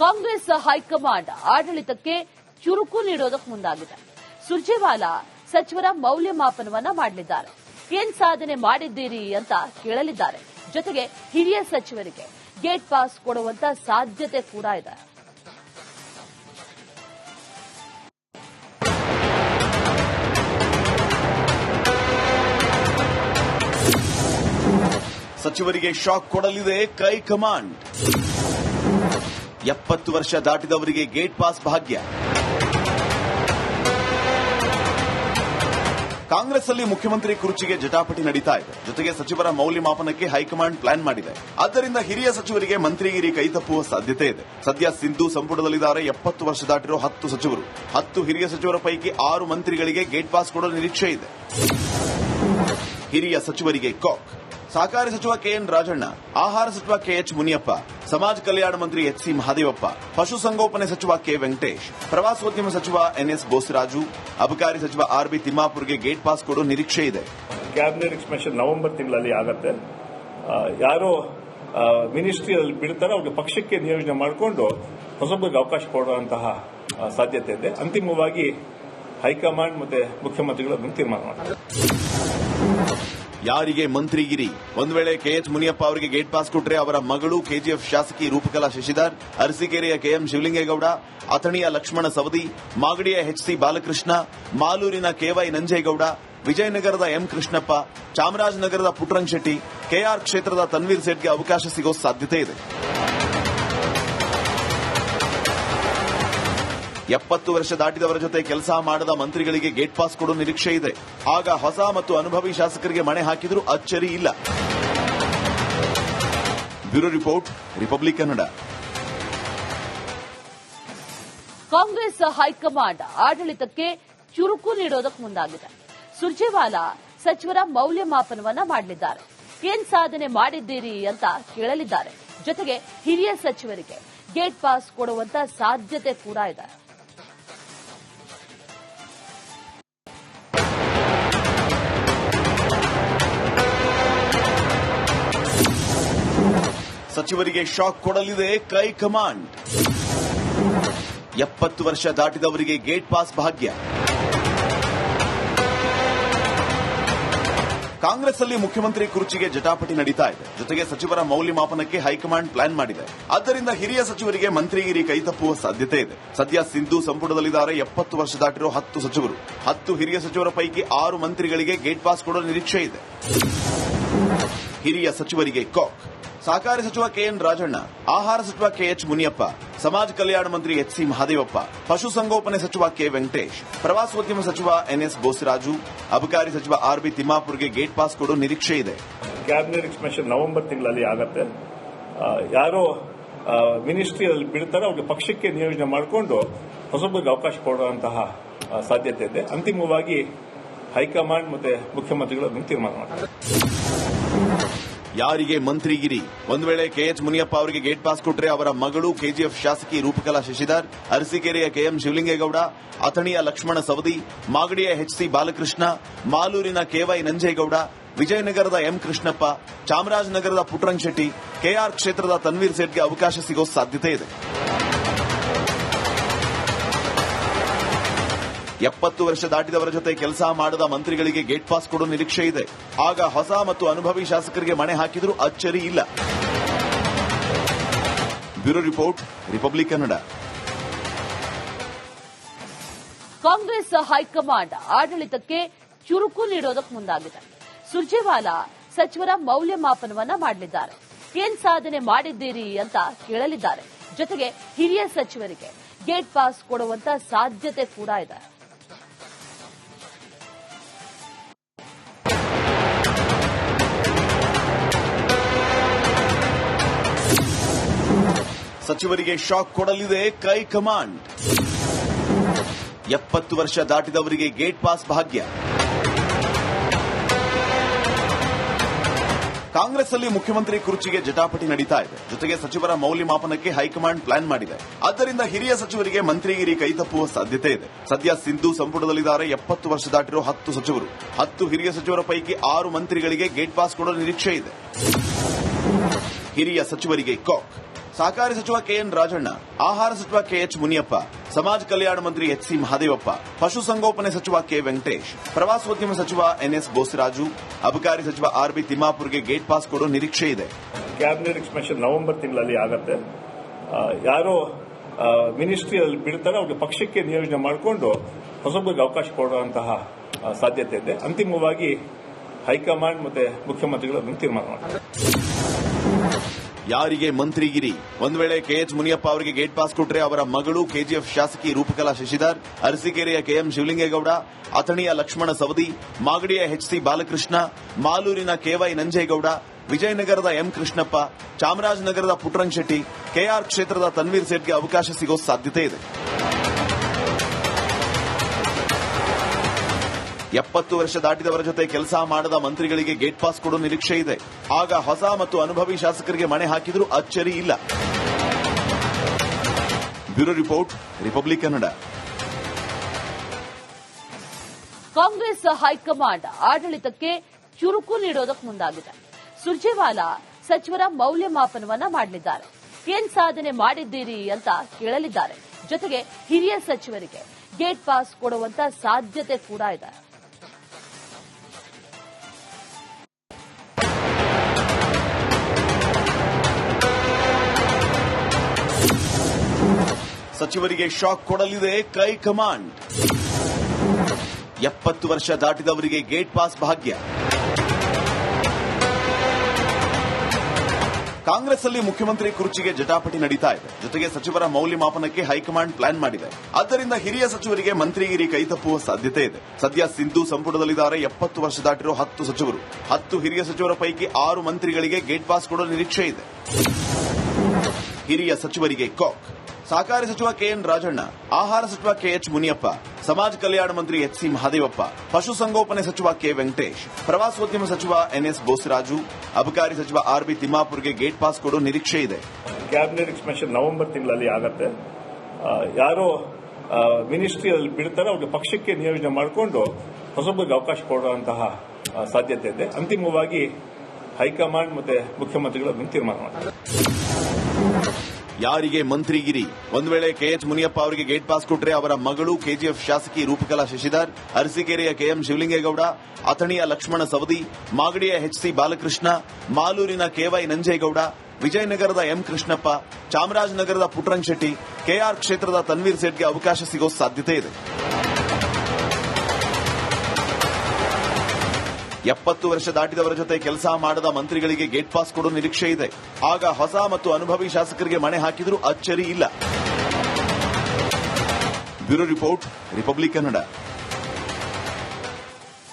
Congress high command ಆಡಳಿತಕ್ಕೆ ಚುರುಕು ನೀಡೋದಕ್ಕೆ ಮುಂದಾಗಿದೆ. ಸುರ್ಜೇವಾಲಾ ಸಚಿವರ ಮೌಲ್ಯಮಾಪನವನ್ನ ಮಾಡಲಿದ್ದಾರೆ. ಏನ್ ಸಾಧನೆ ಮಾಡಿದ್ದೀರಿ ಅಂತ ಕೇಳಲಿದ್ದಾರೆ. ಜೊತೆಗೆ ಹಿರಿಯ ಸಚಿವರಿಗೆ ಗೇಟ್ ಪಾಸ್ ಕೊಡುವಂತ ಸಾಧ್ಯತೆ ಕೂಡ ಇದೆ. ಸಚಿವರಿಗೆ ಶಾಕ್ ಕೊಡಲಿದೆ ಕೈ ಕಮಾಂಡ್. ಎಪ್ಪತ್ತು ವರ್ಷ ದಾಟಿದವರಿಗೆ ಗೇಟ್ ಪಾಸ್ ಭಾಗ್ಯ. ಕಾಂಗ್ರೆಸ್ ಅಲ್ಲಿ ಮುಖ್ಯಮಂತ್ರಿ ಕುರ್ಚಿಗೆ ಜಟಾಪಟಿ ನಡೀತಾ ಇದೆ. ಜೊತೆಗೆ ಸಚಿವರ ಮೌಲ್ಯಮಾಪನಕ್ಕೆ ಹೈಕಮಾಂಡ್ ಪ್ಲಾನ್ ಮಾಡಿದೆ. ಆದ್ದರಿಂದ ಹಿರಿಯ ಸಚಿವರಿಗೆ ಮಂತ್ರಿಗಿರಿ ಕೈತಪ್ಪುವ ಸಾಧ್ಯತೆ ಇದೆ. ಸದ್ಯ ಸಿಂಧು ಸಂಪುಟದಲ್ಲಿದ್ದಾರೆ ಎಪ್ಪತ್ತು ವರ್ಷ ದಾಟಿರೋ ಹತ್ತು ಸಚಿವರು. ಹತ್ತು ಹಿರಿಯ ಸಚಿವರ ಪೈಕಿ ಆರು ಮಂತ್ರಿಗಳಿಗೆ ಗೇಟ್ ಪಾಸ್ ಕೊಡುವ ನಿರೀಕ್ಷೆ ಇದೆ. ಹಿರಿಯ ಸಚಿವರಿಗೆ ಕಾಕ್. ಸಹಕಾರಿ ಸಚಿವ ಕೆಎನ್ ರಾಜಣ್ಣ, ಆಹಾರ ಸಚಿವ ಕೆಎಚ್ ಮುನಿಯಪ್ಪ, ಸಮಾಜ ಕಲ್ಯಾಣ ಮಂತ್ರಿ ಎಚ್ ಸಿ ಮಹದೇವಪ್ಪ ಪಶುಸಂಗೋಪನೆ ಸಚಿವ ಕೆ ವೆಂಕಟೇಶ್, ಪ್ರವಾಸೋದ್ಯಮ ಸಚಿವ ಎನ್ಎಸ್ ಬೋಸರಾಜು, ಅಬಕಾರಿ ಸಚಿವ ಆರ್ ಬಿ ತಿಮ್ಮಾಪುರ್ಗೆ ಗೇಟ್ ಪಾಸ್ ಕೊಡೋ ನಿರೀಕ್ಷೆ ಇದೆ. ಕ್ಯಾಬಿನೆಟ್ ಎಕ್ಸ್ಪೆನ್ಷನ್ ನವೆಂಬರ್ ತಿಂಗಳಲ್ಲಿ ಆಗತ್ತೆ. ಯಾರೋ ಮಿನಿಸ್ಟ್ರಿಯಲ್ಲಿ ಬಿಡ್ತಾರೆ, ಅವ್ರಿಗೆ ಪಕ್ಷಕ್ಕೆ ನಿಯೋಜನೆ ಮಾಡಿಕೊಂಡು ಹೊಸಬರಿಗೆ ಅವಕಾಶ ಕೊಡುವಂತಹ ಸಾಧ್ಯತೆ ಇದೆ. ಅಂತಿಮವಾಗಿ ಹೈಕಮಾಂಡ್ ಮತ್ತೆ ಮುಖ್ಯಮಂತ್ರಿಗಳು ತೀರ್ಮಾನ ಮಾಡ್ತಾರೆ. ಯಾರಿಗೆ ಮಂತ್ರಿಗಿರಿ? ಒಂದು ವೇಳೆ ಕೆಎಚ್ ಮುನಿಯಪ್ಪ ಅವರಿಗೆ ಗೇಟ್ ಪಾಸ್ ಕೊಟ್ರೆ ಅವರ ಮಗಳು ಕೆಜಿಎಫ್ ಶಾಸಕಿ ರೂಪಕಲಾ ಶಶಿಧರ್, ಅರಸೀಕೆರೆಯ ಕೆಎಂ ಶಿವಲಿಂಗೇಗೌಡ, ಅಥಣಿಯ ಲಕ್ಷ್ಮಣ ಸವದಿ, ಮಾಗಡಿಯ ಎಚ್ಸಿ ಬಾಲಕೃಷ್ಣ, ಮಾಲೂರಿನ ಕೆವೈ ನಂಜೇಗೌಡ, ವಿಜಯನಗರದ ಎಂ ಕೃಷ್ಣಪ್ಪ, ಚಾಮರಾಜನಗರದ ಪುಟ್ರಂಗ್ ಶೆಟ್ಟಿ ಕೆಆರ್ ಕ್ಷೇತ್ರದ ತನ್ವೀರ್ ಸೇಠ್ಗೆ ಅವಕಾಶ ಸಿಗೋ ಸಾಧ್ಯತೆ ಇದೆ. ಎಪ್ಪತ್ತು ವರ್ಷ ದಾಟಿದವರ ಜೊತೆ ಕೆಲಸ ಮಾಡದ ಮಂತ್ರಿಗಳಿಗೆ ಗೇಟ್ ಪಾಸ್ ಕೊಡುವ ನಿರೀಕ್ಷೆ ಇದೆ. ಆಗ ಹೊಸ ಮತ್ತು ಅನುಭವಿ ಶಾಸಕರಿಗೆ ಮಣೆ ಹಾಕಿದರೂ ಅಚ್ಚರಿ ಇಲ್ಲ. Bureau report, Republic Kannada. Congress high command ಆಡಳಿತಕ್ಕೆ ಚುರುಕು ನೀಡೋದಕ್ಕೆ ಮುಂದಾಗಿದೆ. ಸುರ್ಜೇವಾಲಾ ಸಚಿವರ ಮೌಲ್ಯಮಾಪನವನ್ನ ಮಾಡಲಿದ್ದಾರೆ. ಏನ್ ಸಾಧನೆ ಮಾಡಿದ್ದೀರಿ ಅಂತ ಕೇಳಲಿದ್ದಾರೆ. ಜೊತೆಗೆ ಹಿರಿಯ ಸಚಿವರಿಗೆ ಗೇಟ್ ಪಾಸ್ ಕೊಡುವಂತ ಸಾಧ್ಯತೆ ಕೂಡ ಇದೆ. ಸಚಿವರಿಗೆ ಶಾಕ್ ಕೊಡಲಿದೆ ಕೈ ಕಮಾಂಡ್. ಎಪ್ಪತ್ತು ವರ್ಷ ದಾಟಿದವರಿಗೆ ಗೇಟ್ ಪಾಸ್ ಭಾಗ್ಯ. ಕಾಂಗ್ರೆಸ್ ಅಲ್ಲಿ ಮುಖ್ಯಮಂತ್ರಿ ಕುರ್ಚಿಗೆ ಜಟಾಪಟಿ ನಡೀತಾ ಇದೆ. ಜೊತೆಗೆ ಸಚಿವರ ಮೌಲ್ಯಮಾಪನಕ್ಕೆ ಹೈಕಮಾಂಡ್ ಪ್ಲಾನ್ ಮಾಡಿದೆ. ಆದ್ದರಿಂದ ಹಿರಿಯ ಸಚಿವರಿಗೆ ಮಂತ್ರಿಗಿರಿ ಕೈ ತಪ್ಪುವ ಸಾಧ್ಯತೆ ಇದೆ. ಸದ್ಯ ಸಿಂಧು ಸಂಪುಟದಲ್ಲಿದ್ದಾರೆ. ಎಪ್ಪತ್ತು ವರ್ಷ ದಾಟಿರೋ ಹತ್ತು ಸಚಿವರು. ಹತ್ತು ಹಿರಿಯ ಸಚಿವರ ಪೈಕಿ ಆರು ಮಂತ್ರಿಗಳಿಗೆ ಗೇಟ್ ಪಾಸ್ ಕೊಡೋ ನಿರೀಕ್ಷೆ ಇದೆ. ಹಿರಿಯ ಸಚಿವರಿಗೆ ಕಾಕ್. ಸಹಕಾರಿ ಸಚಿವ ಕೆಎನ್ ರಾಜಣ್ಣ, ಆಹಾರ ಸಚಿವ ಕೆಎಚ್ ಮುನಿಯಪ್ಪ, ಸಮಾಜ ಕಲ್ಯಾಣ ಮಂತ್ರಿ ಎಚ್ ಸಿ ಮಹಾದೇವಪ್ಪ ಪಶುಸಂಗೋಪನೆ ಸಚಿವ ಕೆ ವೆಂಕಟೇಶ್, ಪ್ರವಾಸೋದ್ಯಮ ಸಚಿವ ಎನ್ಎಸ್ ಬೋಸರಾಜು, ಅಬಕಾರಿ ಸಚಿವ ಆರ್ ಬಿ ತಿಮ್ಮಾಪುರ್ಗೆ ಗೇಟ್ ಪಾಸ್ ಕೊಡೋ ನಿರೀಕ್ಷೆ ಇದೆ. ಕ್ಯಾಬಿನೆಟ್ ಎಕ್ಸ್ಪೆನ್ಷನ್ ನವೆಂಬರ್ ತಿಂಗಳಲ್ಲಿ ಆಗತ್ತೆ. ಯಾರೋ ಮಿನಿಸ್ಟ್ರಿಯಲ್ಲಿ ಬಿಡ್ತಾರೆ ಅವ್ರಿಗೆ ಪಕ್ಷಕ್ಕೆ ನಿಯೋಜನೆ ಮಾಡಿಕೊಂಡು ಹೊಸಬರಿಗೆ ಅವಕಾಶ ಕೊಡುವಂತಹ ಸಾಧ್ಯತೆ ಇದೆ. ಅಂತಿಮವಾಗಿ ಹೈಕಮಾಂಡ್ ಮತ್ತೆ ಮುಖ್ಯಮಂತ್ರಿಗಳು ತೀರ್ಮಾನ ಮಾಡ್ತಾರೆ. ಯಾರಿಗೆ ಮಂತ್ರಿಗಿರಿ? ಒಂದು ವೇಳೆ ಕೆಎಚ್ ಮುನಿಯಪ್ಪ ಅವರಿಗೆ ಗೇಟ್ ಪಾಸ್ ಕೊಟ್ಟರೆ ಅವರ ಮಗಳು ಕೆಜಿಎಫ್ ಶಾಸಕಿ ರೂಪಕಲಾ ಶಶಿಧರ್, ಅರಸೀಕೆರೆಯ ಕೆಎಂ ಶಿವಲಿಂಗೇಗೌಡ, ಅಥಣಿಯ ಲಕ್ಷ್ಮಣ ಸವದಿ, ಮಾಗಡಿಯ ಎಚ್ಸಿ ಬಾಲಕೃಷ್ಣ, ಮಾಲೂರಿನ ಕೆವೈ ನಂಜೇಗೌಡ, ವಿಜಯನಗರದ ಎಂ ಕೃಷ್ಣಪ್ಪ, ಚಾಮರಾಜನಗರದ ಪುಟ್ರಂಗ್ ಶೆಟ್ಟಿ ಕೆಆರ್ ಕ್ಷೇತ್ರದ ತನ್ವೀರ್ ಸೇಠ್ಗೆ ಅವಕಾಶ ಸಿಗೋ ಸಾಧ್ಯತೆ ಇದೆ. ಎಪ್ಪತ್ತು ವರ್ಷ ದಾಟಿದವರ ಜೊತೆ ಕೆಲಸ ಮಾಡದ ಮಂತ್ರಿಗಳಿಗೆ ಗೇಟ್ ಪಾಸ್ ಕೊಡೋ ನಿರೀಕ್ಷೆ ಇದೆ. ಆಗ ಹೊಸ ಮತ್ತು ಅನುಭವಿ ಶಾಸಕರಿಗೆ ಮಣೆ ಹಾಕಿದರೂ ಅಚ್ಚರಿ ಇಲ್ಲ. Bureau report, Republic Kannada. Congress high command ಆಡಳಿತಕ್ಕೆ ಚುರುಕು ನೀಡೋದಕ್ಕೆ ಮುಂದಾಗಿದೆ. ಸುರ್ಜೇವಾಲಾ ಸಚಿವರ ಮೌಲ್ಯಮಾಪನವನ್ನ ಮಾಡಲಿದ್ದಾರೆ. ಏನ್ ಸಾಧನೆ ಮಾಡಿದ್ದೀರಿ ಅಂತ ಕೇಳಲಿದ್ದಾರೆ. ಜೊತೆಗೆ ಹಿರಿಯ ಸಚಿವರಿಗೆ ಗೇಟ್ ಪಾಸ್ ಕೊಡುವಂತ ಸಾಧ್ಯತೆ ಕೂಡ ಇದೆ. ಸಚಿವರಿಗೆ ಶಾಕ್ ಕೊಡಲಿದೆ ಕೈ ಕಮಾಂಡ್. ಎಪ್ಪತ್ತು ವರ್ಷ ದಾಟಿದವರಿಗೆ ಗೇಟ್ ಪಾಸ್ ಭಾಗ್ಯ. ಕಾಂಗ್ರೆಸ್ ಅಲ್ಲಿ ಮುಖ್ಯಮಂತ್ರಿ ಕುರ್ಚಿಗೆ ಜಟಾಪಟಿ ನಡೀತಾ ಇದೆ. ಜೊತೆಗೆ ಸಚಿವರ ಮೌಲ್ಯಮಾಪನಕ್ಕೆ ಹೈಕಮಾಂಡ್ ಪ್ಲಾನ್ ಮಾಡಿದೆ. ಆದ್ದರಿಂದ ಹಿರಿಯ ಸಚಿವರಿಗೆ ಮಂತ್ರಿಗಿರಿ ಕೈ ತಪ್ಪುವ ಸಾಧ್ಯತೆ ಇದೆ. ಸದ್ಯ ಸಿಂಧು ಸಂಪುಟದಲ್ಲಿದ್ದಾರೆ. ಎಪ್ಪತ್ತು ವರ್ಷ ದಾಟಿರೋ ಹತ್ತು ಸಚಿವರು. ಹತ್ತು ಹಿರಿಯ ಸಚಿವರ ಪೈಕಿ ಆರು ಮಂತ್ರಿಗಳಿಗೆ ಗೇಟ್ ಪಾಸ್ ಕೊಡೋ ನಿರೀಕ್ಷೆ ಇದೆ. ಹಿರಿಯ ಸಚಿವರಿಗೆ ಕಾಕ್. ಸಹಕಾರಿ ಸಚಿವ ಕೆಎನ್ ರಾಜಣ್ಣ, ಆಹಾರ ಸಚಿವ ಕೆಎಚ್ ಮುನಿಯಪ್ಪ, ಸಮಾಜ ಕಲ್ಯಾಣ ಮಂತ್ರಿ ಎಚ್ ಸಿ ಮಹದೇವಪ್ಪ ಪಶುಸಂಗೋಪನೆ ಸಚಿವ ಕೆ ವೆಂಕಟೇಶ್, ಪ್ರವಾಸೋದ್ಯಮ ಸಚಿವ ಎನ್ಎಸ್ ಬೋಸರಾಜು ಅಬಕಾರಿ ಸಚಿವ ಆರ್ ಬಿ ತಿಮ್ಮಾಪುರ್ಗೆ ಗೇಟ್ ಪಾಸ್ ಕೊಡೋ ನಿರೀಕ್ಷೆ ಇದೆ. ಕ್ಯಾಬಿನೆಟ್ ಎಕ್ಸ್ಪೆನ್ಷನ್ ನವೆಂಬರ್ ತಿಂಗಳಲ್ಲಿ ಆಗತ್ತೆ. ಯಾರು ಮಿನಿಸ್ಟ್ರಿಯಲ್ಲಿ ಬಿಡ್ತಾರೆ, ಅವ್ರಿಗೆ ಪಕ್ಷಕ್ಕೆ ನಿಯೋಜನೆ ಮಾಡಿಕೊಂಡು ಹೊಸಬ್ರಿಗೆ ಅವಕಾಶ ಕೊಡುವಂತಹ ಸಾಧ್ಯತೆ ಇದೆ. ಅಂತಿಮವಾಗಿ ಹೈಕಮಾಂಡ್ ಮತ್ತೆ ಮುಖ್ಯಮಂತ್ರಿಗಳು ತೀರ್ಮಾನ ಮಾಡ್ತಾರೆ. ಯಾರಿಗೆ ಮಂತ್ರಿಗಿರಿ? ಒಂದು ವೇಳೆ ಕೆಎಚ್ ಮುನಿಯಪ್ಪ ಅವರಿಗೆ ಗೇಟ್ ಪಾಸ್ ಕೊಟ್ರೆ ಅವರ ಮಗಳು ಕೆಜಿಎಫ್ ಶಾಸಕಿ ರೂಪಕಲಾ ಶಶಿಧರ್, ಅರಸೀಕೆರೆಯ ಕೆಎಂ ಶಿವಲಿಂಗೇಗೌಡ, ಅಥಣಿಯ ಲಕ್ಷ್ಮಣ ಸವದಿ, ಮಾಗಡಿಯ ಎಚ್ಸಿ ಬಾಲಕೃಷ್ಣ, ಮಾಲೂರಿನ ಕೆವೈ ನಂಜೇಗೌಡ, ವಿಜಯನಗರದ ಎಂ ಕೃಷ್ಣಪ್ಪ, ಚಾಮರಾಜನಗರದ ಪುಟ್ರಂಗ್ ಶೆಟ್ಟಿ ಕೆಆರ್ ಕ್ಷೇತ್ರದ ತನ್ವೀರ್ ಸೇಠ್ಗೆ ಅವಕಾಶ ಸಿಗೋ ಸಾಧ್ಯತೆ ಇದೆ. ಎಪ್ಪತ್ತು ವರ್ಷ ದಾಟಿದವರ ಜೊತೆ ಕೆಲಸ ಮಾಡದ ಮಂತ್ರಿಗಳಿಗೆ ಗೇಟ್ ಪಾಸ್ ಕೊಡುವ ನಿರೀಕ್ಷೆ ಇದೆ. ಆಗ ಹೊಸ ಮತ್ತು ಅನುಭವಿ ಶಾಸಕರಿಗೆ ಮಣೆ ಹಾಕಿದರೂ ಅಚ್ಚರಿ ಇಲ್ಲ. Bureau report, Republic Kannada. Congress high command ಆಡಳಿತಕ್ಕೆ ಚುರುಕು ನೀಡೋದಕ್ಕೆ ಮುಂದಾಗಿದೆ. ಸುರ್ಜೇವಾಲಾ ಸಚಿವರ ಮೌಲ್ಯಮಾಪನವನ್ನ ಮಾಡಲಿದ್ದಾರೆ. ಏನ್ ಸಾಧನೆ ಮಾಡಿದ್ದೀರಿ ಅಂತ ಕೇಳಲಿದ್ದಾರೆ. ಜೊತೆಗೆ ಹಿರಿಯ ಸಚಿವರಿಗೆ ಗೇಟ್ ಪಾಸ್ ಕೊಡುವಂತ ಸಾಧ್ಯತೆ ಕೂಡ ಇದೆ. ಸಚಿವರಿಗೆ ಶಾಕ್ ಕೊಡಲಿದೆ ಕೈ ಕಮಾಂಡ್. ಎಪ್ಪತ್ತು ವರ್ಷ ದಾಟಿದವರಿಗೆ ಗೇಟ್ ಪಾಸ್ ಭಾಗ್ಯ. ಕಾಂಗ್ರೆಸ್ ಅಲ್ಲಿ ಮುಖ್ಯಮಂತ್ರಿ ಕುರ್ಚಿಗೆ ಜಟಾಪಟಿ ನಡೀತಾ ಇದೆ. ಜೊತೆಗೆ ಸಚಿವರ ಮೌಲ್ಯಮಾಪನಕ್ಕೆ ಹೈಕಮಾಂಡ್ ಪ್ಲಾನ್ ಮಾಡಿದೆ. ಆದ್ದರಿಂದ ಹಿರಿಯ ಸಚಿವರಿಗೆ ಮಂತ್ರಿಗಿರಿ ಕೈ ತಪ್ಪುವ ಸಾಧ್ಯತೆ ಇದೆ. ಸದ್ಯ ಸಿಂಧು ಸಂಪುಟದಲ್ಲಿದ್ದಾರೆ ಎಪ್ಪತ್ತು ವರ್ಷ ದಾಟಿರುವ ಹತ್ತು ಸಚಿವರು. ಹತ್ತು ಹಿರಿಯ ಸಚಿವರ ಪೈಕಿ ಆರು ಮಂತ್ರಿಗಳಿಗೆ ಗೇಟ್ ಪಾಸ್ ಕೊಡೋ ನಿರೀಕ್ಷೆ ಇದೆ. ಹಿರಿಯ ಸಚಿವರಿಗೆ ಕಾಕ್. ಸಹಕಾರಿ ಸಚಿವ ಕೆಎನ್ ರಾಜಣ್ಣ, ಆಹಾರ ಸಚಿವ ಕೆಎಚ್ ಮುನಿಯಪ್ಪ, ಸಮಾಜ ಕಲ್ಯಾಣ ಮಂತ್ರಿ ಎಚ್ ಸಿ ಮಹಾದೇವಪ್ಪ ಪಶುಸಂಗೋಪನೆ ಸಚಿವ ಕೆ ವೆಂಕಟೇಶ್, ಪ್ರವಾಸೋದ್ಯಮ ಸಚಿವ ಎನ್ಎಸ್ ಬೋಸರಾಜು, ಅಬಕಾರಿ ಸಚಿವ ಆರ್ ಬಿ ತಿಮ್ಮಾಪುರ್ಗೆ ಗೇಟ್ ಪಾಸ್ ಕೊಡೋ ನಿರೀಕ್ಷೆ ಇದೆ. ಕ್ಯಾಬಿನೆಟ್ ಎಕ್ಸ್ಪೆನ್ಷನ್ ನವೆಂಬರ್ ತಿಂಗಳಲ್ಲಿ ಆಗತ್ತೆ. ಯಾರೋ ಮಿನಿಸ್ಟ್ರಿಯಲ್ಲಿ ಬಿಡ್ತಾರೆ ಅವ್ರಿಗೆ ಪಕ್ಷಕ್ಕೆ ನಿಯೋಜನೆ ಮಾಡಿಕೊಂಡು ಹೊಸಬ್ಬರಿಗೆ ಅವಕಾಶ ಕೊಡುವಂತಹ ಸಾಧ್ಯತೆ ಇದೆ. ಅಂತಿಮವಾಗಿ ಹೈಕಮಾಂಡ್ ಮತ್ತೆ ಮುಖ್ಯಮಂತ್ರಿಗಳು ಅದನ್ನು ತೀರ್ಮಾನ ಮಾಡ್ತಾರೆ. ಯಾರಿಗೆ ಮಂತ್ರಿಗಿರಿ? ಒಂದ್ ವೇಳೆ ಕೆಎಚ್ ಮುನಿಯಪ್ಪ ಅವರಿಗೆ ಗೇಟ್ ಪಾಸ್ ಕೊಟ್ರೆ ಅವರ ಮಗಳು ಕೆಜಿಎಫ್ ಶಾಸಕಿ ರೂಪಕಲಾ ಶಶಿಧರ್, ಅರಸೀಕೆರೆಯ ಕೆಎಂ ಶಿವಲಿಂಗೇಗೌಡ, ಅಥಣಿಯ ಲಕ್ಷ್ಮಣ ಸವದಿ, ಮಾಗಡಿಯ ಎಚ್ಸಿ ಬಾಲಕೃಷ್ಣ, ಮಾಲೂರಿನ ಕೆವೈ ನಂಜೇಗೌಡ, ವಿಜಯನಗರದ ಎಂ ಕೃಷ್ಣಪ್ಪ, ಚಾಮರಾಜನಗರದ ಪುಟ್ರಂಗ್ ಶೆಟ್ಟಿ ಕೆಆರ್ ಕ್ಷೇತ್ರದ ತನ್ವೀರ್ ಸೇಠ್ಗೆ ಅವಕಾಶ ಸಿಗೋ ಸಾಧ್ಯತೆ ಇದೆ. ಎಪ್ಪತ್ತು ವರ್ಷ ದಾಟಿದವರ ಜೊತೆ ಕೆಲಸ ಮಾಡದ ಮಂತ್ರಿಗಳಿಗೆ ಗೇಟ್ ಪಾಸ್ ಕೊಡೋ ನಿರೀಕ್ಷೆ ಇದೆ. ಆಗ ಹೊಸ ಮತ್ತು ಅನುಭವಿ ಶಾಸಕರಿಗೆ ಮಣೆ ಹಾಕಿದರೂ ಅಚ್ಚರಿ ಇಲ್ಲ. Bureau report, Republic Kannada.